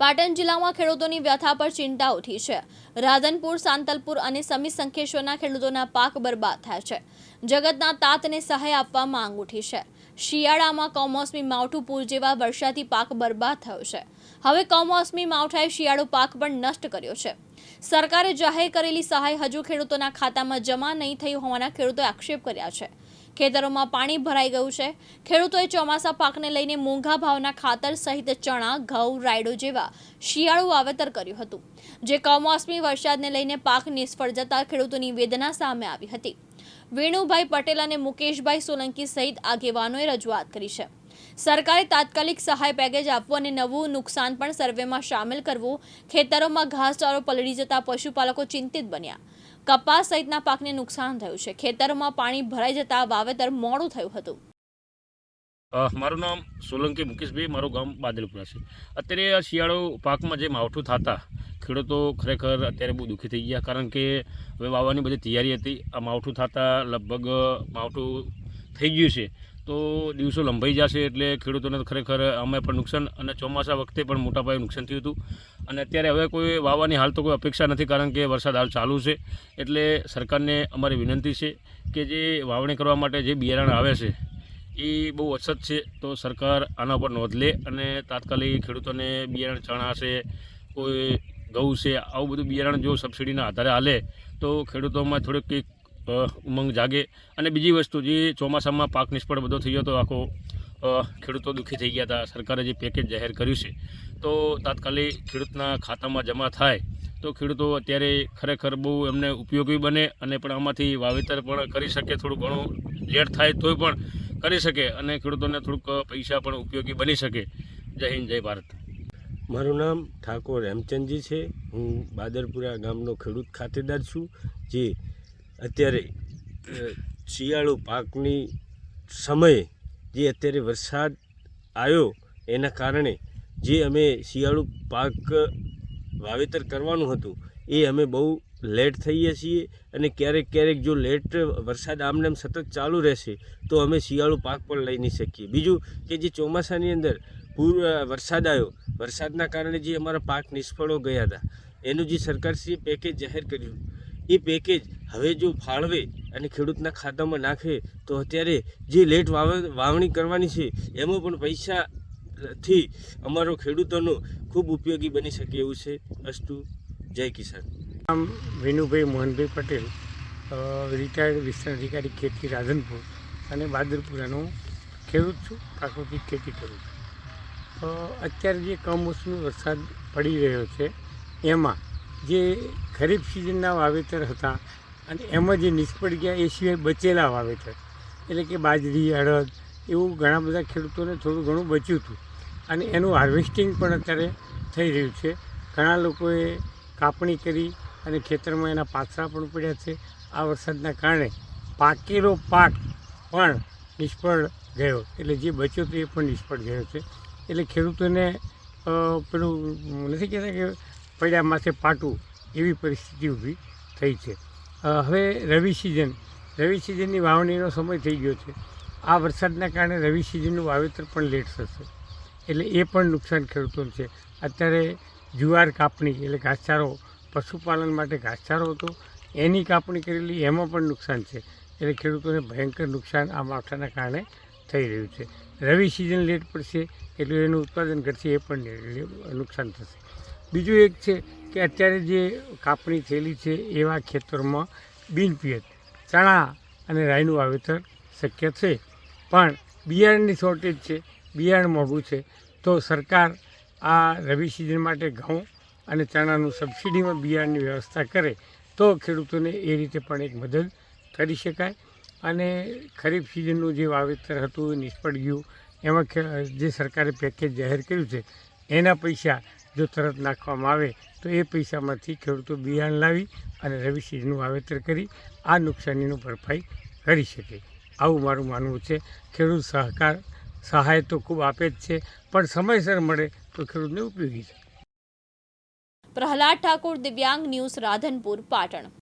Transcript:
પાટણ જિલ્લામાં ખેડૂતોની વ્યથા પર ચિંતા ઉઠી છે. રાધનપુર, સાંતલપુર અને સમી સંખેશ્વરના ખેડૂતોના પાક બરબાદ થયા છે. જગતના તાતને સહાય આપવા માંગ ઉઠી છે. શિયાળામાં કમોસમી માવઠું પૂર જેવા વરસાદથી પાક બરબાદ થયો છે. હવે કમોસમી માવઠાએ શિયાળો પાક પણ નષ્ટ કર્યો છે. સરકારે જાહેર કરેલી સહાય હજુ ખેડૂતોના ખાતામાં જમા નહીં થઈ હોવાના ખેડૂતોએ આક્ષેપ કર્યા છે. ખેતરોમાં પાણી ભરાઈ ગયું છે. ખેડૂતોએ ચોમાસા પાકને લઈને મોંઘા ભાવના ખાતર સહિત ચણા, ઘઉં, રાયડો જેવા શિયાળુ વાવેતર કર્યું હતું. જે કમોસમી વરસાદને લઈને પાક નિષ્ફળ જતા ખેડૂતોની વેદના સામે આવી હતી. વેણુભાઈ પટેલ અને મુકેશભાઈ સોલંકી સહિત આગેવાનોએ રજૂઆત કરી છે. સરકારે તાત્કાલિક સહાય પેકેજ આપવું અને નવું નુકસાન પણ સર્વેમાં સામેલ કરવું ખેતરોમાં ઘાસચારો પલળી જતા પશુપાલકો ચિંતિત બન્યા. કપાસ સહિતના પાકને નુકસાન થયું છે. ખેતરોમાં પાણી ભરાઈ જતા વાવેતર મોડું થયું હતું. મારું નામ સોલંકી મુકેશભાઈ, મારું ગામ બાદલપુરા છે. અત્યારે આ શિયાળો પાકમાં જે માવઠું થતા, ખેડૂતો ખરેખર અત્યારે બહુ દુઃખી થઈ ગયા. કારણ કે હવે વાવવાની બધી તૈયારી હતી. આ માવઠું થતાં લગભગ માવઠું થઈ ગયું છે. તો દિવસો લંબાઈ જશે એટલે ખેડૂતોને ખરેખર અમે પણ નુકસાન અને ચોમાસા વખતે પણ મોટા પાયે નુકસાન થયું હતું. અને અત્યારે હવે કોઈ વાવવાની હાલ તો કોઈ અપેક્ષા નથી કારણ કે વરસાદ હાલ ચાલુ છે. એટલે સરકારને અમારી વિનંતી છે કે જે વાવણી કરવા માટે જે બિયારણ આવે છે, એ બહુ અછત છે. તો સરકાર આના પર નોંધ લે અને તાત્કાલિક ખેડૂતોને બિયારણ, ચણા છે, કોઈ ઘઉં છે, આવું બધું બિયારણ જો સબસિડીના આધારે હાલે તો ખેડૂતોમાં થોડીક કંઈક ઉમંગ જાગે. અને બીજી વસ્તુ, જે ચોમાસામાં પાક નિષ્ફળ બધો થઈ ગયો તો આખો ખેડૂતો દુઃખી થઈ ગયા હતા. સરકારે જે પેકેજ જાહેર કર્યું છે, તો તાત્કાલિક ખેડૂતના ખાતામાં જમા થાય તો ખેડૂતો અત્યારે ખરેખર બહુ એમને ઉપયોગી બને અને પણ આમાંથી વાવેતર પણ કરી શકે. થોડું ઘણું લેટ થાય તોય પણ કરી શકે અને ખેડૂતોને થોડુંક પૈસા પણ ઉપયોગી બની શકે. જય હિન્દ, જય ભારત. મારું નામ ઠાકોર હેમચંદજી છે. હું બાદરપુરા ગામનો ખેડૂત ખાતેદાર છું, જે અત્યારે શિયાળુ પાકની સમયે જે અત્યારે વરસાદ આવ્યો એના કારણે જે અમે શિયાળુ પાક વાવેતર કરવાનું હતું, એ અમે બહુ લેટ થઈએ છીએ અને ક્યારેક ક્યારેક જો લેટ વરસાદ આમને આમ સતત ચાલુ રહેશે, તો અમે શિયાળુ પાક પણ લઈ નહીં શકીએ. બીજું કે જે ચોમાસાની અંદર પૂર વરસાદ આવ્યો, વરસાદના કારણે જે અમારા પાક નિષ્ફળો ગયા હતા, એનું જે સરકારશ્રીએ પેકેજ જાહેર કર્યું, એ પેકેજ હવે જો ફાળવે અને ખેડૂતના ખાતામાં નાખે, તો અત્યારે જે લેટ વાવ, વાવણી કરવાની છે, એમાં પણ પૈસાથી અમારો ખેડૂતોનો ખૂબ ઉપયોગી બની શકે એવું છે. અસ્તુ, જય કિસાન. નામ વિનુભાઈ મોહનભાઈ પટેલ રિટાયર્ડ વિસ્તરણ અધિકારી ખેતી રાધનપુર અને બાદરપુરાનો ખેડૂત છું, પ્રાકૃતિક ખેતી કરું છું. અત્યારે જે કમોસમી વરસાદ પડી રહ્યો છે, એમાં જે ખરીફ સિઝનના વાવેતર હતા અને એમાં જે નિષ્ફળ ગયા, એ સિવાય બચેલા વાવેતર. એટલે કે બાજરી, અડદ, એવું ઘણા બધા ખેડૂતોને થોડું ઘણું બચ્યું હતું. અને એનું હાર્વેસ્ટિંગ પણ અત્યારે થઈ રહ્યું છે. ઘણા લોકોએ કાપણી કરી અને ખેતરમાં એના પાથરા પણ પડ્યા છે. આ વરસાદના કારણે પાકેલો પાક પણ નિષ્ફળ ગયો. એટલે જે બચ્યો હતો એ પણ નિષ્ફળ ગયો છે. એટલે ખેડૂતોને પેલું, નથી કહેતા કે પડ્યા માથે પાટું એવી પરિસ્થિતિ ઊભી થઈ છે. હવે રવિ સિઝન. રવિ સિઝનની વાવણીનો સમય થઈ ગયો છે. આ વરસાદના કારણે રવિ સિઝનનું વાવેતર પણ લેટ થશે. એટલે એ પણ નુકસાન ખેડૂતોને છે. અત્યારે જુવાર કાપણી એટલે ઘાસચારો, પશુપાલન માટે ઘાસચારો હતો. એની કાપણી કરેલી એમાં પણ નુકસાન છે. એટલે ખેડૂતોને ભયંકર નુકસાન આ માવઠાના કારણે થઈ રહ્યું છે. રવિ સિઝન લેટ પડશે એટલે એનું ઉત્પાદન ઘટશે, એ પણ નુકસાન થશે. બીજું એક છે કે અત્યારે જે કાપણી થયેલી છે એવા ખેતરોમાં બિનપિયત ચણા અને રાઈનું વાવેતર શક્ય છે. પણ બિયારણની શોર્ટેજ છે, બિયારણ મોંઘું છે, તો સરકાર આ રવિ સિઝન માટે ઘઉં અને ચણાનું સબસિડીમાં બિયારણની વ્યવસ્થા કરે, તો ખેડૂતોને એ રીતે પણ એક મદદ કરી શકાય. અને ખરીફ સિઝનનું જે વાવેતર હતું એ નિષ્ફળ ગયું. એમાં જે સરકારે પેકેજ જાહેર કર્યું છે, એના પૈસા જો તરત નાખવામાં આવે, તો એ પૈસામાંથી ખેડૂતો બિયારણ લાવી અને રવિ સિઝનનું વાવેતર કરી આ નુકસાનીનું ભરપાઈ કરી શકે. આવું મારું માનવું છે. ખેડૂત સહકાર, સહાય તો ખૂબ આપે જ છે, પણ સમયસર મળે તો ખેડૂતને ઉપયોગી છે પ્રહલાદ ઠાકોર, દિવ્યાંગ ન્યૂઝ રાધનપુર, પાટણ.